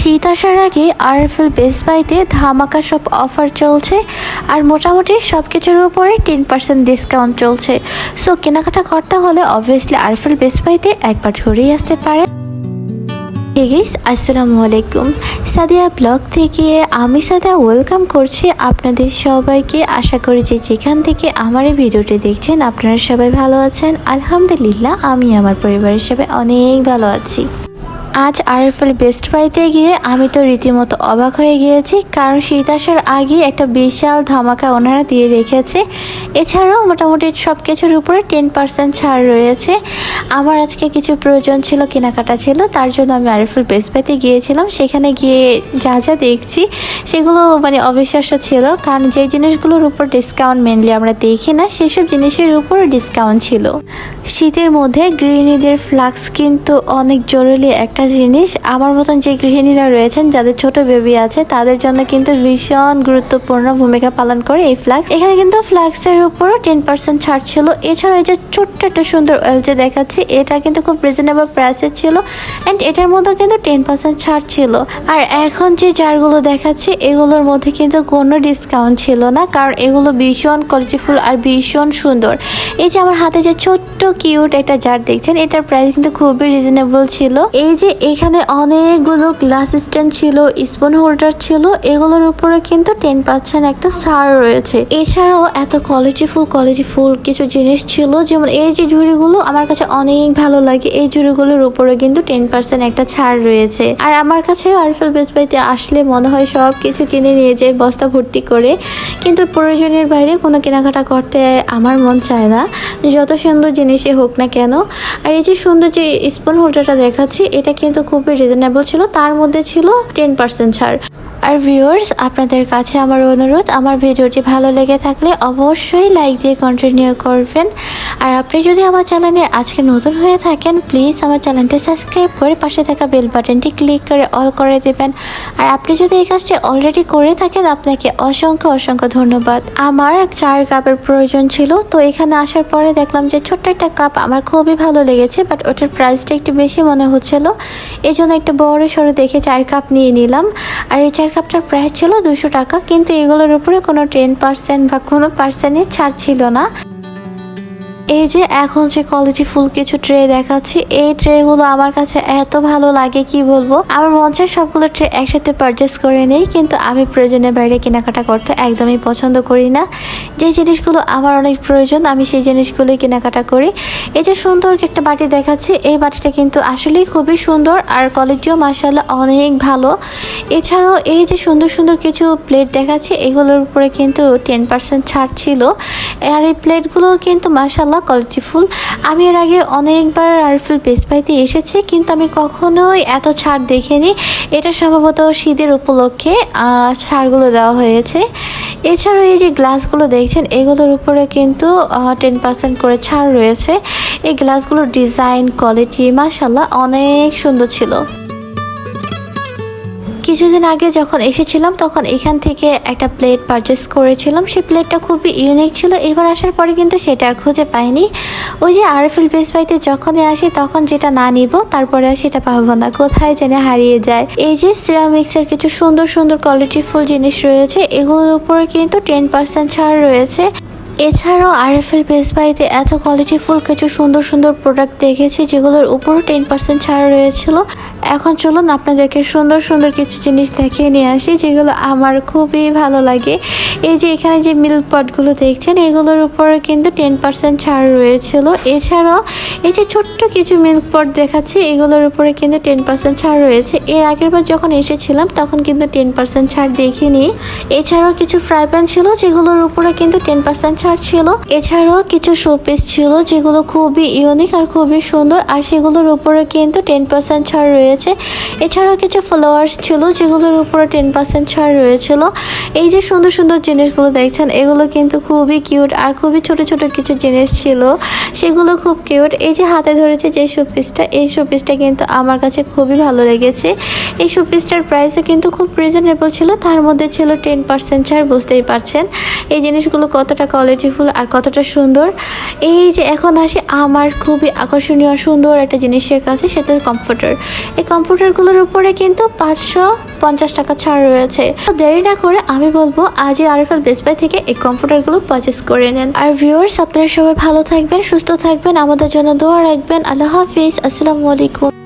শীত আসার আগে আরএফএল বেস্ট বাইতে ধামাকা সব অফার চলছে আর মোটামুটি সব কিছুর উপরে টেন পার্সেন্ট ডিসকাউন্ট চলছে। সো কেনাকাটা করতে হলে অবভিয়াসলি আরএফএল বেস্ট বাইতে একবার ঘুরেই আসতে পারে হে গাইস আসসালামু আলাইকুম। সাদিয়া ব্লগ থেকে আমি সাদা ওয়েলকাম করছি আপনাদের সবাইকে। আশা করি যে যেখান থেকে আমার এই ভিডিওটি দেখছেন, আপনারা সবাই ভালো আছেন। আলহামদুলিল্লাহ, আমি আমার পরিবারের সবাই অনেক ভালো আছি। আজ আরএফএল বেস্ট বাইতে গিয়ে আমি তো রীতিমতো অবাক হয়ে গিয়েছি, কারণ শীত আসার আগে একটা বিশাল ধামাকা ওনারা দিয়ে রেখেছে। এছাড়াও মোটামুটি সব কিছুর উপরে টেন পার্সেন্ট ছাড় রয়েছে। আমার আজকে কিছু প্রয়োজন ছিল, কেনাকাটা ছিল, তার জন্য আমি আরএফএল বেস্ট বাইতে গিয়েছিলাম। সেখানে গিয়ে যা যা দেখছি, সেগুলো মানে অবিশ্বাস্য ছিল, কারণ যে জিনিসগুলোর উপর ডিসকাউন্ট মেনলি আমরা দেখি না, সেসব জিনিসের উপর ডিসকাউন্ট ছিল। শীতের মধ্যে গৃহিণীদের ফ্লাক্স কিন্তু অনেক জরুরি একটা জিনিস, আমার মতন যে গৃহিণীরা রয়েছেন, যাদের ছোট বেবি আছে, তাদের জন্য কিন্তু ভীষণ গুরুত্বপূর্ণ ভূমিকা পালন করে এই ফ্লাক্স এখানে কিন্তু ফ্লাক্সের উপরও টেন পার্সেন্ট ছাড় ছিল। এছাড়া এই যে ছোট্ট একটা সুন্দর অয়েল যে দেখাচ্ছি, এটা কিন্তু খুব রিজনেবল প্রাইসের ছিল অ্যান্ড এটার মধ্যে কিন্তু টেন পার্সেন্ট ছাড় ছিল। আর এখন যে জারগুলো দেখাচ্ছি, এগুলোর মধ্যে কিন্তু কোনো ডিসকাউন্ট ছিল না, কারণ এগুলো ভীষণ কোয়ালিটিফুল আর ভীষণ সুন্দর। এই যে আমার হাতে যে ছোট্ট কিউট একটা জার দেখছেন, এটার প্রাইস কিন্তু খুবই রিজনেবল ছিল। এই যে এখানে অনেকগুলো গ্লাস স্ট্যান্ড ছিল স্পুন হোল্ডার ছিল, এগুলোর উপরে কিন্তু টেন পার্সেন্ট একটা ছাড় রয়েছে। এছাড়াও এত কোয়ালিটিফুল কোয়ালিটিফুল কিছু জিনিস ছিল, যেমন এই যে ঝুড়িগুলো আমার কাছে অনেক ভালো লাগে, এই ঝুড়িগুলোর উপরে কিন্তু টেন পার্সেন্ট একটা ছাড় রয়েছে। আর আমার কাছে আরফেল বেস্ট বাইতে আসলে মনে হয় সব কিছু কিনে নিয়ে যায় বস্তা ভর্তি করে, কিন্তু প্রয়োজনের বাইরে কোনো কেনাকাটা করতে আমার মন চায় না। যত সুন্দর জিনিসই হোক না কেন, আর এই যে সুন্দর যে স্পুন হোল্ডারটা দেখাচ্ছি, এটা কিন্তু খুবই রিজনেবল ছিল। তার মধ্যে ছিল টেন পার্সেন্ট ছাড়। আর ভিউয়ার্স আপনাদের কাছে আমার অনুরোধ, আমার ভিডিওটি ভালো লেগে থাকলে অবশ্যই লাইক দিয়ে কন্টিনিউ করবেন। আর আপনি যদি আমার চ্যানেলে আজকে নতুন হয়ে থাকেন প্লিজ আমার চ্যানেলটি সাবস্ক্রাইব করে পাশে থাকা বেল বাটনটি ক্লিক করে অল করে দেবেন। আর আপনি যদি এই কাজটি অলরেডি করে থাকেন, আপনাকে অসংখ্য অসংখ্য ধন্যবাদ। আমার চার কাপের প্রয়োজন ছিল, তো এখানে আসার পরে দেখলাম যে ছোট্ট একটা কাপ আমার খুবই ভালো লেগেছে বাট ওটার প্রাইসটা একটু বেশি মনে হচ্ছিল। এই জন্য একটা বড় সড়ো দেখে চার কাপ নিয়ে নিলাম। আর এই চার কাপটার প্রাইস ছিল দুশো টাকা, কিন্তু এগুলোর উপরে কোনো টেন পার্সেন্ট বা কোনো পার্সেন্টের ছাড় ছিল না। এই যে এখন যে কোয়ালিটি ফুল কিছু ট্রে দেখাচ্ছি, এই ট্রেগুলো আমার কাছে এত ভালো লাগে, কি বলব? আমার মন চায় সবগুলো ট্রে একসাথে পারচেস করে নেই, কিন্তু আমি প্রয়োজনের বাইরে কেনাকাটা করতে একদমই পছন্দ করি না। যে জিনিসগুলো আমার অনেক প্রয়োজন, আমি সেই জিনিসগুলোই কেনাকাটা করি। এই যে সুন্দর একটা বাটি দেখাচ্ছি, এই বাটিটা কিন্তু আসলেই খুবই সুন্দর আর কোয়ালিটিও মাসাল্লাহ অনেক ভালো। এছাড়াও এই যে সুন্দর সুন্দর কিছু প্লেট দেখাচ্ছি, এগুলোর উপরে কিন্তু টেন পার্সেন্ট ছাড় ছিল। আর এই প্লেটগুলো কিন্তু মাসাল্লাহ কোয়ালিটিফুল আমি এর আগে অনেকবার আরফিল বেস্ট পাইতে এসেছি, কিন্তু আমি কখনোই এত ছাড় দেখিনি। এটা সম্ভবত শীতের উপলক্ষে ছাড়গুলো দেওয়া হয়েছে। এছাড়াও এই যে গ্লাসগুলো দেখছেন, এগুলোর উপরে কিন্তু টেন পার্সেন্ট করে ছাড় রয়েছে। এই গ্লাসগুলোর ডিজাইন, কোয়ালিটি মাসাল্লাহ অনেক সুন্দর ছিল। কিছুদিন আগে যখন এসেছিলাম, তখন এখান থেকে একটা প্লেট পারচেস করেছিলাম। সেই প্লেটটা খুবই ইউনিক ছিল। এবার আসার পরে কিন্তু সেটা আর খুঁজে পাইনি। ওই যে আরফিল বেস বাইতে যখনই আসি, তখন যেটা না নিব, তারপরে আর সেটা পাবো না। কোথায় যেন হারিয়ে যায়। এই যে সিরামিক্সের কিছু সুন্দর সুন্দর কোয়ালিটিফুল জিনিস রয়েছে, এগুলোর উপরে কিন্তু টেন পার্সেন্ট ছাড় রয়েছে। এছাড়াও আর আরএফএল বেস বাইতে এত কোয়ালিটিফুল কিছু সুন্দর সুন্দর প্রোডাক্ট দেখেছি, যেগুলোর উপরও টেন পার্সেন্ট ছাড় রয়েছিল। এখন চলুন আপনাদেরকে সুন্দর সুন্দর কিছু জিনিস দেখিয়ে নিয়ে আসি, যেগুলো আমার খুবই ভালো লাগে। এই যে এখানে যে মিল্ক পটগুলো দেখছেন, এগুলোর উপরে কিন্তু টেন পার্সেন্ট ছাড় রয়েছিল। এছাড়াও এই যে ছোট্ট কিছু মিল্ক পট দেখাচ্ছি, এগুলোর উপরে কিন্তু টেন পার্সেন্ট ছাড় রয়েছে। এর আগের বার যখন এসেছিলাম, তখন কিন্তু টেন পার্সেন্ট ছাড় দেখিনি। এছাড়াও কিছু ফ্রাই প্যান ছিল, যেগুলোর উপরে কিন্তু টেন পার্সেন্ট ছাড় ছিল। এছাড়াও কিছু শোপিস ছিল যেগুলো খুবই ইউনিক আর খুবই সুন্দর আর সেগুলোর উপরে কিন্তু টেন পার্সেন্ট ছাড় রয়েছে। এছাড়াও কিছু ফ্লাওয়ার্স ছিল যেগুলোর উপরে টেন পার্সেন্ট ছাড় রয়েছিল। এই যে সুন্দর সুন্দর জিনিসগুলো দেখছেন, এগুলো কিন্তু খুবই কিউট আর খুবই ছোট ছোট কিছু জিনিস ছিল। সেগুলো খুব কিউট এই যে হাতে ধরেছে যে শোপিসটা এই শোপিসটা কিন্তু আমার কাছে খুবই ভালো লেগেছে। এই শোপিসটার প্রাইসও কিন্তু খুব রিজনেবল ছিল, তার মধ্যে ছিল টেন পার্সেন্ট ছাড়, বুঝতেই পারছেন। এই জিনিসগুলো কতটা কোয়ালিটি বিউটিফুল আর কতটা সুন্দর। এই যে এখন আসি আমার খুবই আকর্ষণীয় সুন্দর একটা জিনিসের কাছে, সেটা কম্পিউটার এই কম্পিউটারগুলোর উপরে কিন্তু পাঁচশো পঞ্চাশ টাকা ছাড় রয়েছে। তো দেরি না করে আমি বলব আজই আরএফএল বেস্ট বাই থেকে এই কম্পিউটারগুলো পারচেস করে নেন। আর ভিউয়ার্স আপনারা সবাই ভালো থাকবেন, সুস্থ থাকবেন, আমাদের জন্য দোয়া রাখবেন। আল্লাহ হাফিজ, আসসালামু আলাইকুম।